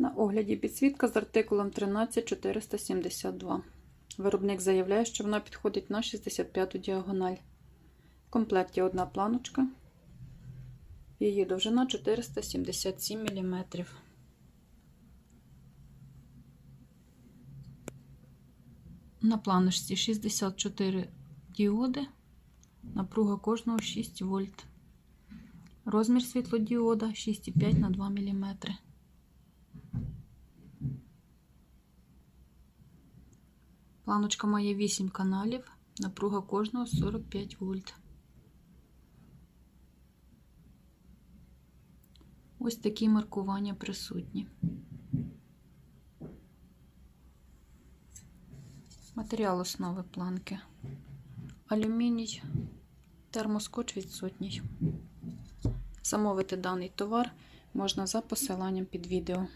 На огляді підсвітка з артикулом 13472. Виробник заявляє, що вона підходить на 65-ту діагональ. В комплекті одна планочка. Її довжина 477 мм. На планочці 64 діоди, напруга кожного 6 вольт. Розмір світлодіода 6,5 на 2 мм. Планочка має 8 каналів, напруга кожного 45 вольт. Ось такі маркування присутні. Матеріал основи планки. Алюміній, термоскоч відсутній. Замовити даний товар можна за посиланням під відео.